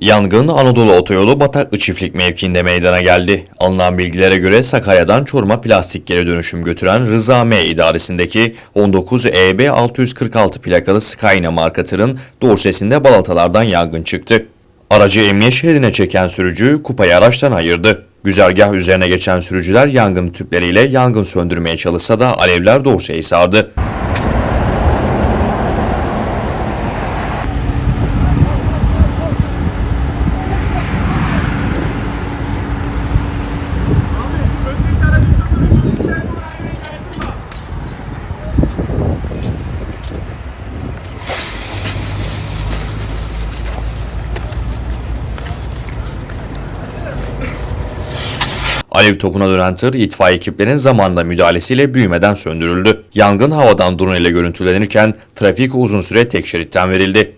Yangın Anadolu Otoyolu Bataklı Çiftlik mevkiinde meydana geldi. Alınan bilgilere göre Sakarya'dan Çorum'a plastik geri dönüşüm götüren Rıza M idaresindeki 19 EB 646 plakalı Skyna marka tırın dorsesinde balatalardan yangın çıktı. Aracı emniyet şeridine çeken sürücü kupayı araçtan ayırdı. Güzergah üzerine geçen sürücüler yangın tüpleriyle yangın söndürmeye çalışsa da alevler dorseyi sardı. Alev topuna dönen tır itfaiye ekiplerinin zamanla müdahalesiyle büyümeden söndürüldü. Yangın havadan drone ile görüntülenirken trafik uzun süre tek şeritten verildi.